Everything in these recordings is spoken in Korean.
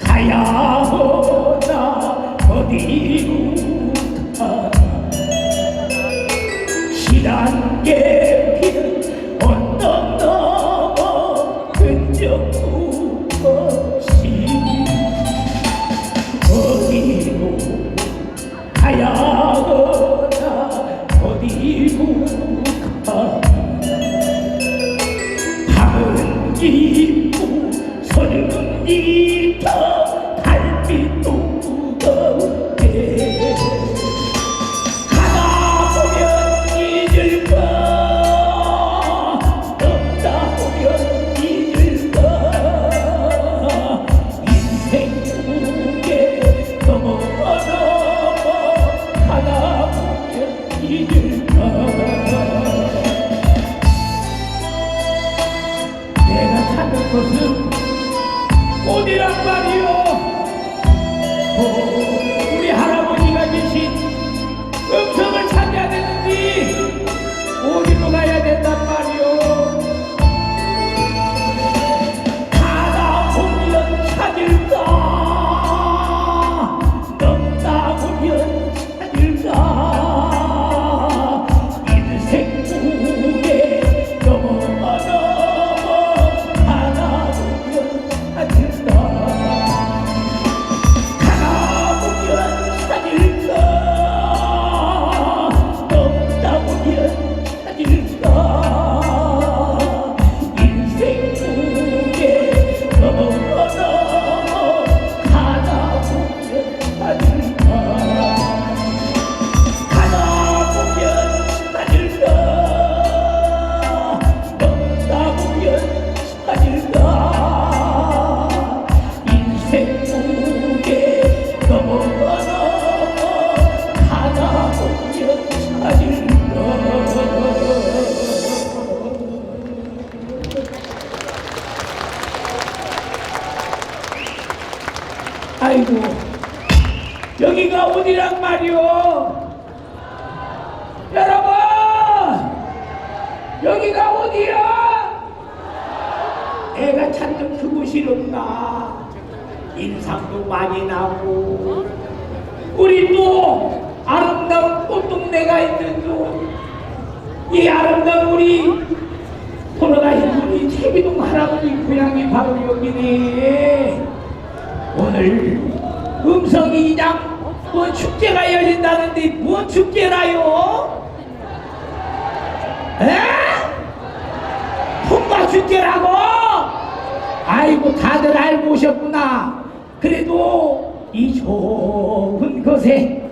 가야 하나 어디로 가나? 게 여기가 어디야? 내가 찾는 그곳이 없나? 인상도 많이 나고. 우리 또 아름다운 꽃동네가 있는 곳이 아름다운 우리 돌아가신 우리 최기동 할아버지 고향이 바로 여기네. 오늘 음성이 이장 뭐 축제가 열린다는데 뭐 축제라요? 에? 축제라고? 아이고 다들 알고 오셨구나. 그래도 이 좋은 곳에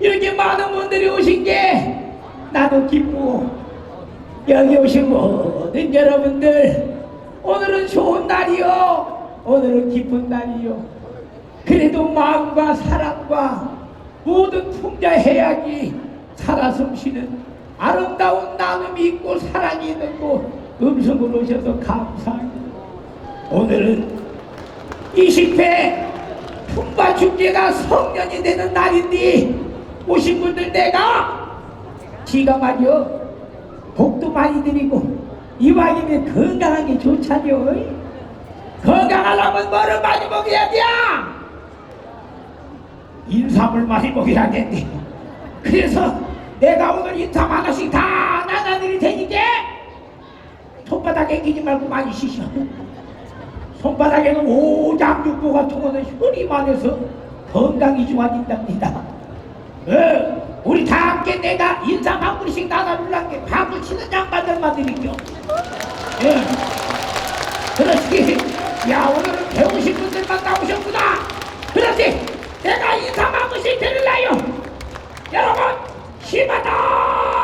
이렇게 많은 분들이 오신 게 나도 기쁘고 여기 오신 모든 여러분들 오늘은 좋은 날이요. 오늘은 기쁜 날이요. 그래도 마음과 사랑과 모든 풍자해야지 살아 숨쉬는 아름다운 나눔이 있고 사랑이 있는 곳 음성으로 오셔서 감사합니다 오늘은 20회 품바 축제가 성년이 되는 날인데 오신 분들 내가 지가 말이요 복도 많이 드리고 이왕이면 건강한 게 좋잖여 건강하려면 뭐를 많이 먹어야 돼 인삼을 많이 먹어야겠네 그래서 내가 오늘 인삼 하나씩 다 나눠드릴 테니까 손바닥에 끼지 말고 많이 쉬셔 손바닥에는 오장육부 같은 거는 혈이만 해서 건강이 좋아진답니다. 어, 우리 다 함께 내가 인삼 한 그릇씩 나눠주려는 게 박수 치는 양반들만 드릴게요 예. 그렇지 야 오늘은 배우신 분들만 나오셨구나. 그렇지 내가 인삼 한 그릇씩 드릴래요. 여러분 힘하다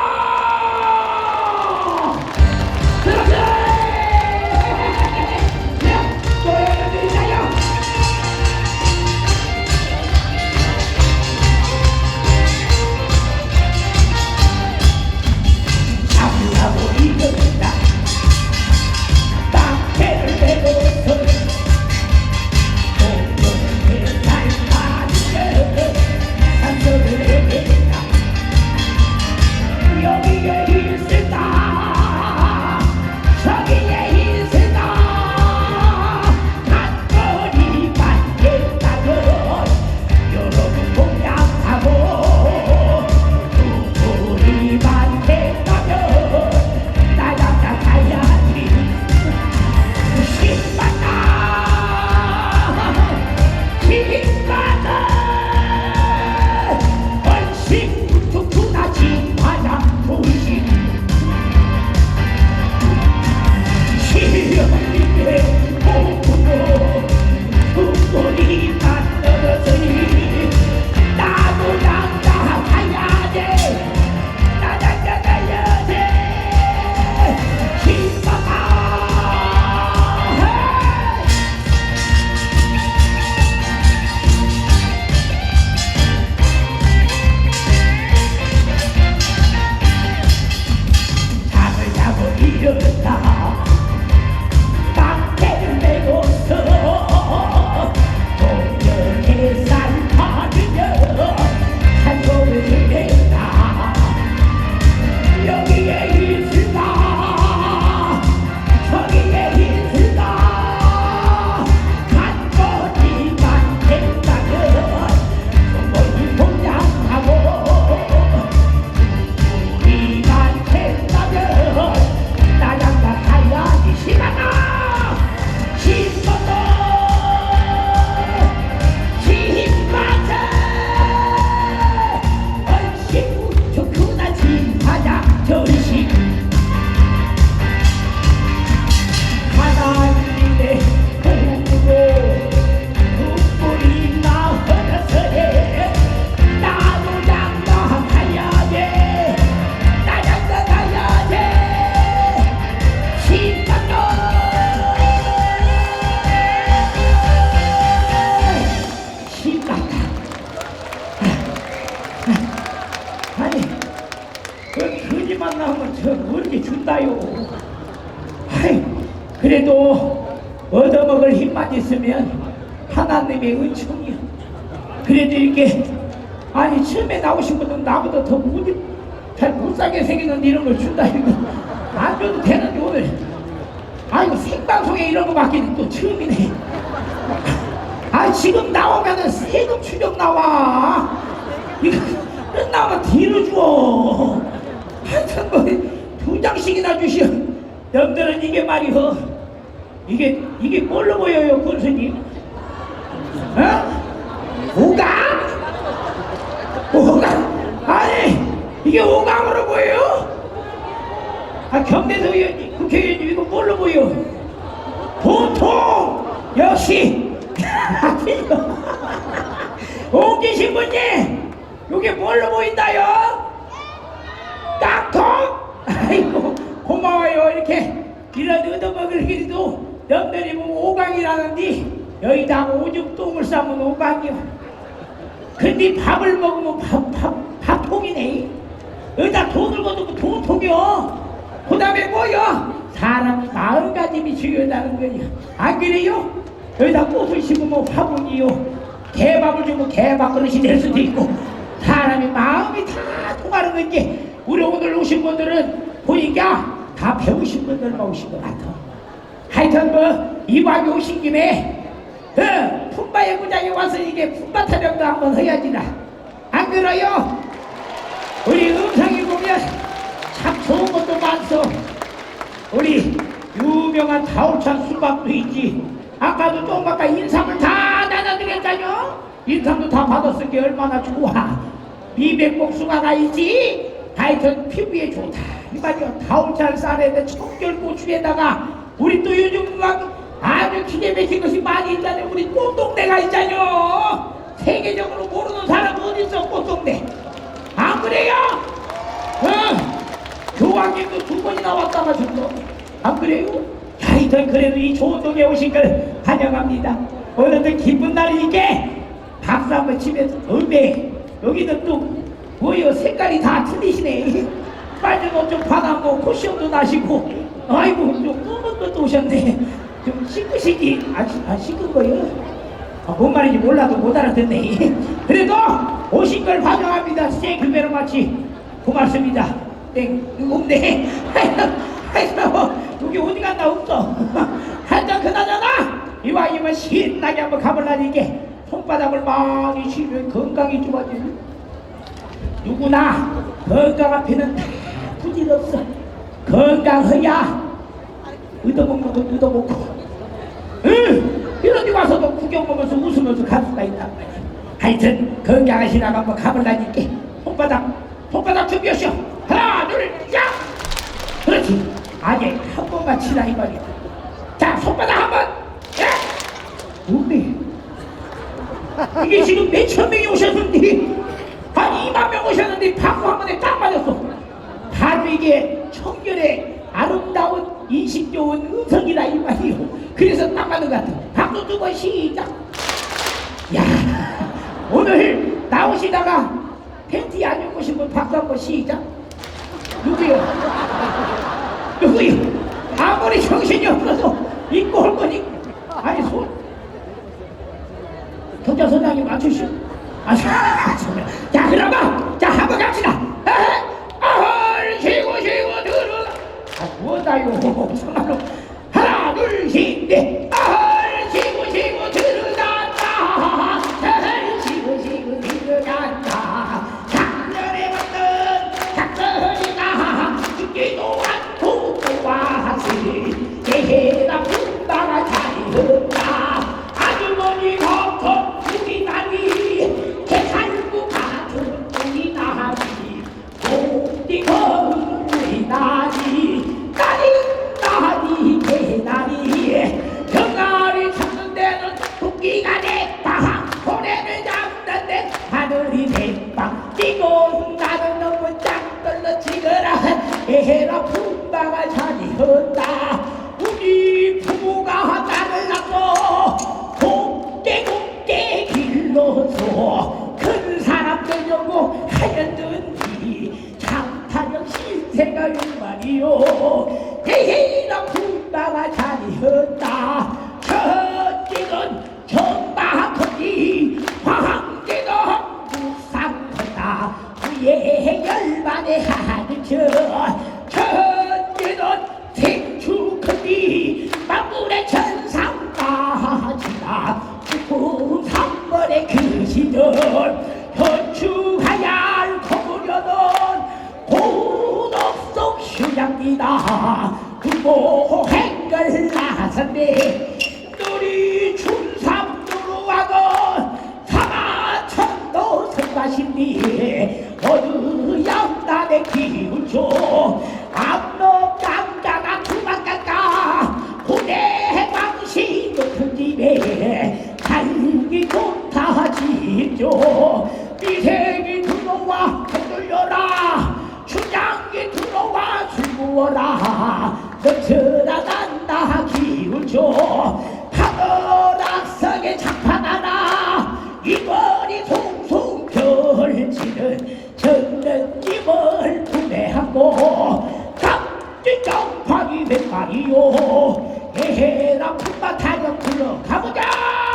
그 거지만 나오면 저 모르게 준다요. 아이, 그래도 얻어먹을 힘만 있으면 하나님의 은총이야. 그래도 이렇게 아니 처음에 나오신 분은 나보다 더 무디 잘못 사게 생기는 이런 걸 준다 이거 안 줘도 되는데 오늘 아이고 생방송에 이런 거 맡기는 또 처음이네. 아 지금 나오면은 세금 추적 나와. 이거 끝나면 뒤로 줘. 하여튼 뭐두 장씩이나 주시오. 여러분들은 이게 말이요. 이게 이게 뭘로 보여요, 군수님? 어? 오감? 오감? 아니 이게 오감으로 보여요? 아 의원님, 국회의원님 이거 뭘로 보여? 보통 역시 옹기 신부님 이게 뭘로 보인다요? 깡통? 아이고 고마워요 이런 얻어먹을 길도 여러분들이 보면 오강이라는데 여기 다 오줌 똥을 싸면 오강이요 근데 밥을 먹으면 밥, 밥, 밥통이네. 여기다 돈을 거두면 돈통이요. 그 다음에 뭐요? 사람이 마음가짐이 중요하다는 거예요. 안 그래요? 여기다 꽃을 심으면 화분이요. 개밥을 주면 개밥 그릇이 될 수도 있고. 사람이 마음이 다 통하는 건지. 우리 오늘 오신 분들은 보니까 다 배우신 분들만 오신 것 같아. 하여튼 뭐 이왕에 오신 김에 어, 품바 연구장에 와서 이게 품바 타령도 한번 해야지나. 안 그래요? 우리 음성이 보면 참 좋은 것도 많소. 우리 유명한 타올찬 수박도 있지. 아까도 좀 아까 인삼을 다 나눠드렸잖요 인삼도 다 받았을 게 얼마나 좋아. 미백복숭아가 있지 하여튼 피부에 좋다 이 말이야 타올찬 쌀에다 청결고추에다가 우리 또 요즘 막 아주 기계 막힌 것이 많이 있잖아요 우리 꽃동네가 있잖요 세계적으로 모르는 사람 어디 있어 꽃동네 안 그래요? 어? 교황님도 두 번이나 왔다 가셨어. 안 그래요? 하여튼 그래도 이 좋은 동에 오신 걸 환영합니다. 오늘도 기쁜 날이니까 박수 한번 치면서 음에 여기는 또 뭐요 색깔이 다 틀리시네. 빨간 옷좀 받아고 쿠션도 나시고 아이고 좀 검은 것도 오셨네. 좀 안, 씻- 안 씻은 거요? 아, 뭔 말인지 몰라도 못 알아듣네. 그래도 오신 걸 환영합니다. 세 교배로 마치 고맙습니다. 땡, 이거 없네. 여기 어디 갔나 없어. 하여튼 그나저나 이왕이면 신나게 한번 가볼라니까 손바닥을 많이 치면 건강이 좋아지고 누구나 건강 앞에는 다 부질없어. 건강해야 얻어먹는 건 얻어먹고 응! 이런 데 와서도 구경 보면서 웃으면서 갈 수가 있단 말이야. 하여튼 건강하시라고 한번 가볼라니까 손바닥 손바닥 준비하시오. 하나 둘 야! 그렇지. 아니 한 번만 치라 이 말이야. 자 손바닥 한 번. 야! 우리 이게 지금 몇천 명이 오셨는데 한 2만 명 오셨는데 박수 한 번에 딱 맞았어. 바로 이게 청결의 아름다운 인식 좋은 음성이라 이 말이요. 그래서 딱 맞는 것 같아. 박수 두 번 시작. 야 오늘 나오시다가 팬티 안 입고 분 박수 한 번 시작. 누구요? 누구요? 아무리 정신이 없어도 입고 올 거니 아니 손 경찰서장님 맞추시오. 아, 자, 자, 그러면 자 한번 갑시다. 아헐 쉬고 쉬고 들어가. 아, 뭐다요? 정말로 하늘이 맹빵 뛰고 나는 너무 짱 떨러 지거라. 에헤라 품바가 자기 헛다. 가거라 넘쳐나간다. 기운 줘. 파도락성에 착판하나. 이번이 송송 결치는 전능님을 분해하고 감지정파이 백발이요. 에헤라 품바 타령 불러 가보자.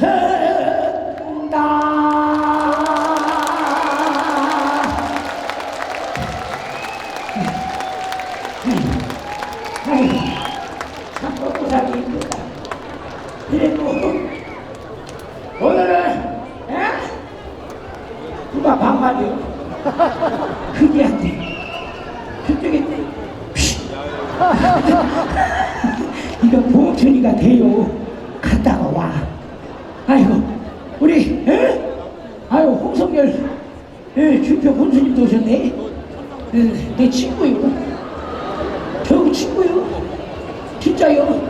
Hey! 진짜요.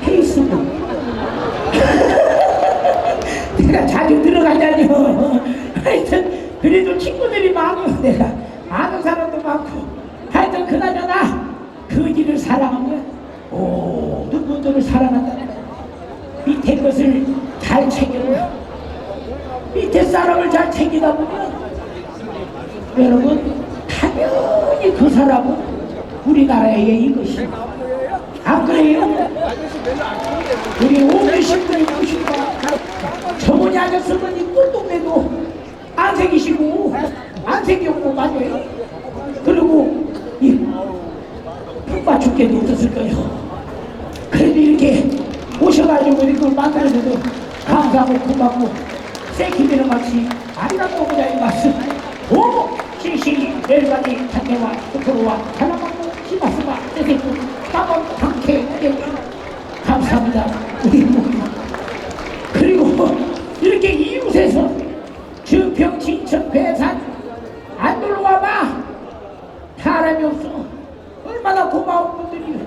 페이스북. 내가 자주 들어가냐뇨 하여튼 그래도 친구들이 많아 내가 아는 사람도 많고. 하여튼 그나저나 그 일을 사랑하면 모든 분들을 사랑한다 밑에 것을 잘 챙겨라 밑에 사람을 잘 챙기다 보면 여러분 당연히 그 사람은 우리나라의 이것이 안 그래요? 우리 오늘신분이 보시고 저번에 하셨으면 이 꼴동네도 안 생기시고 안 생겼고 맞아요? 그리고 이 풍파 죽게도 없었을 거예요? 그래도 이렇게 오셔가지고 이걸 만들어줘도 감사하고 고맙고 세키비는 같이 아리랑도 그자의 말씀. 오! 시시 내일까지 장례와 스토로와 사랑하고 시마스마 세세쿠 따 번 당케 감사합니다. 우리 모두. 그리고 이렇게 이웃에서 주평 진천 괴산 안 놀러와봐. 사람이 없어. 얼마나 고마운 분들이.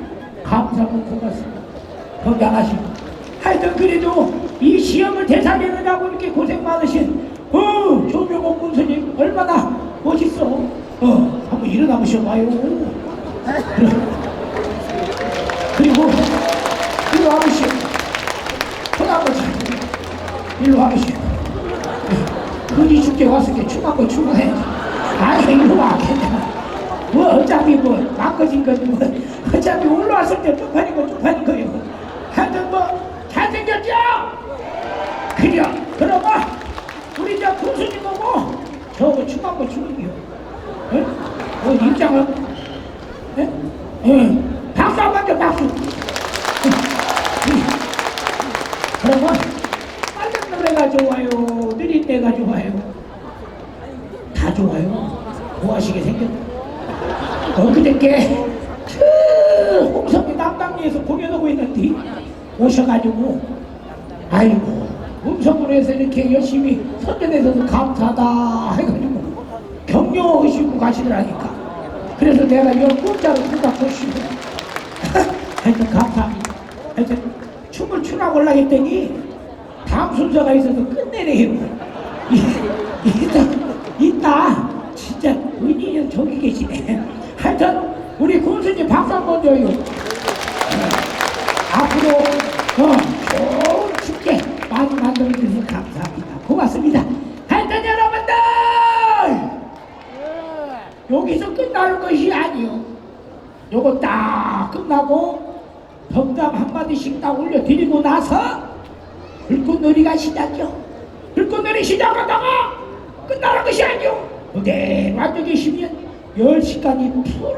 감사하고 고맙습니다. 건강하시고. 하여튼 그래도 이 시험을 대사하느라고 이렇게 고생 많으신 어 조명옥 군수님 얼마나 멋있어. 어 한번 일어나 보셔봐요 일로 손 한번 잡고 일로 와보시오. 그리 죽게 와서 이렇게 춤 한번 추고 해 아니 일로 와 뭐 어차피 뭐 망가진 거지 뭐. 어차피 올라왔을 때 쪽팔린 거 쪽팔린 거예요 하여튼 뭐 잘생겼죠? 그래 그러면 우리 저 군수님 보고 저거 춤 한번 추는겨. 어? 어 입장을 예? 예. 박수 한번 줘 박수 좋아요? 다 좋아요? 좋아하시게 생겼다 엊그저께 그 홍성이 남당리에서 공연하고 있는데 오셔가지고. 아이고 음성으로 해서 이렇게 열심히 선전해서도 감사하다 해가지고 격려하시고 가시더라니까. 그래서 내가 이걸 문자로 부탁하시고. 하여튼 감사합니다. 하여튼 춤을 추라고 하려고 했더니 다음 순서가 있어서 끝내래요 이- 이따 이따. 진짜 은인은 저기 계시네. 하여튼 우리 군수님 박수 한번 줘요. 앞으로 어, 좋은 축제 많이 만들어 주셔서 감사합니다. 고맙습니다. 하여튼 여러분들! 여기서 끝나는 것이 아니요 요거 딱 끝나고 덕담 한마디씩 딱 올려드리고 나서 불꽃놀이가 시작 10시까지 풀로 모시겠습니다 아셨죠? 여기까지 양얘